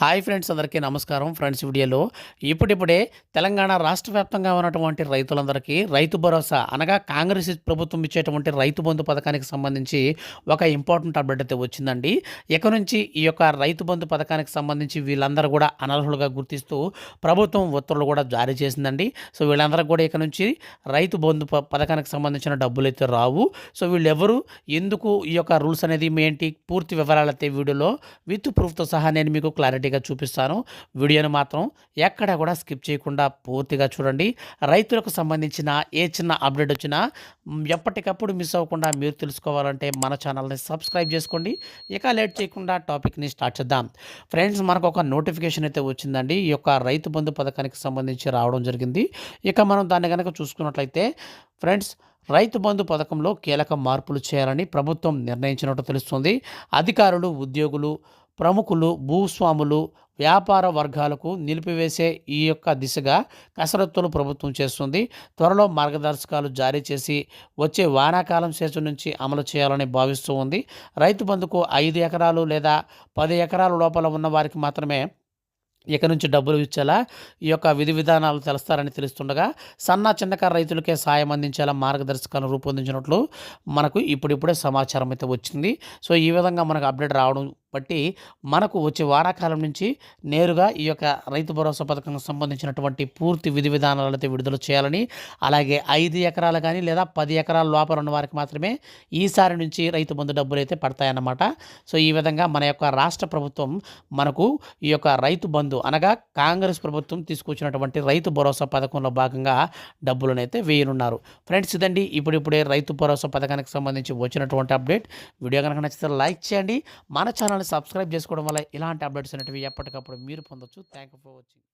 Hi friends అందరికీ నమస్కారం. Friends వీడియోలో ఇప్పుడిప్పుడే తెలంగాణ రాష్ట్ర వ్యాప్తంగా ఉన్నటువంటి రైతులందరికీ రైతు భరోసా అనగా కాంగ్రెస్ ప్రభుత్వం ఇచ్చేటువంటి రైతు బంధు పథకానికి సంబంధించి ఒక ఇంపార్టెంట్ అప్డేట్ అయితే వచ్చిందండి. ఇక నుంచి ఈ యొక్క రైతు బంధు పథకానికి సంబంధించి వీళ్ళందరూ కూడా అనర్హులుగా గుర్తిస్తూ ప్రభుత్వం ఉత్తర్వులు కూడా జారీ చేసిందండి. సో వీళ్ళందరికీ కూడా ఇక నుంచి రైతు బంధు ప- పథకానికి సంబంధించిన డబ్బులు అయితే రావు. సో వీళ్ళెవరు ఎందుకు ఈ యొక్క రూల్స్ అనేది ఏంటి పూర్తి వివరాలు అయితే వీడియోలో విత్ ప్రూఫ్తో సహా నేను మీకు క్లారిటీ క్లారిటీగా చూపిస్తాను. వీడియోను మాత్రం ఎక్కడ కూడా స్కిప్ చేయకుండా పూర్తిగా చూడండి. రైతులకు సంబంధించిన ఏ చిన్న అప్డేట్ వచ్చినా ఎప్పటికప్పుడు మిస్ అవ్వకుండా మీరు తెలుసుకోవాలంటే మన ఛానల్ని సబ్స్క్రైబ్ చేసుకోండి. ఇక లేట్ చేయకుండా టాపిక్ని స్టార్ట్ చేద్దాం. ఫ్రెండ్స్ మనకు ఒక నోటిఫికేషన్ అయితే వచ్చిందండి. ఈ యొక్క రైతు బంధు పథకానికి సంబంధించి రావడం జరిగింది. ఇక మనం దాన్ని కనుక చూసుకున్నట్లయితే ఫ్రెండ్స్ రైతు బంధు పథకంలో కీలక మార్పులు చేయాలని ప్రభుత్వం నిర్ణయించినట్టు తెలుస్తుంది. అధికారులు ఉద్యోగులు ప్రముఖులు భూస్వాములు వ్యాపార వర్గాలకు నిలిపివేసే ఈ యొక్క దిశగా కసరత్తులు ప్రభుత్వం చేస్తుంది. త్వరలో మార్గదర్శకాలు జారీ చేసి వచ్చే వానాకాలం సీజన్ నుంచి అమలు చేయాలని భావిస్తూ ఉంది. రైతు బంధుకు ఐదు ఎకరాలు లేదా పది ఎకరాల లోపల ఉన్న వారికి మాత్రమే ఇక నుంచి డబ్బులు ఇచ్చేలా ఈ యొక్క విధి విధానాలు తెలుస్తారని తెలుస్తుండగా సన్న చిన్నకారు రైతులకే సాయం అందించేలా మార్గదర్శకాలను రూపొందించినట్లు మనకు ఇప్పుడిప్పుడే సమాచారం అయితే వచ్చింది. సో ఈ విధంగా మనకు అప్డేట్ రావడం బట్టి మనకు వచ్చే వారాకాలం నుంచి నేరుగా ఈ యొక్క రైతు భరోసా పథకానికి సంబంధించినటువంటి పూర్తి విధి విధానాలైతే విడుదల చేయాలని అలాగే ఐదు ఎకరాలు కానీ లేదా పది ఎకరాల లోపల ఉన్న వారికి మాత్రమే ఈసారి నుంచి రైతు బంధు డబ్బులు అయితే పడతాయన్నమాట. సో ఈ విధంగా మన యొక్క రాష్ట్ర ప్రభుత్వం మనకు ఈ యొక్క రైతు బంధు అనగా కాంగ్రెస్ ప్రభుత్వం తీసుకొచ్చినటువంటి రైతు భరోసా పథకంలో భాగంగా డబ్బులను అయితే వేయనున్నారు. ఫ్రెండ్స్ ఇదండి. ఇప్పుడిప్పుడే రైతు భరోసా పథకానికి సంబంధించి వచ్చినటువంటి అప్డేట్. వీడియో కనుక నచ్చితే లైక్ చేయండి. మన ఛానల్ని సబ్స్క్రైబ్ చేసుకోవడం వల్ల ఇలాంటి అప్డేట్స్ అనేటివి ఎప్పటికప్పుడు మీరు పొందొచ్చు. Thank you for watching.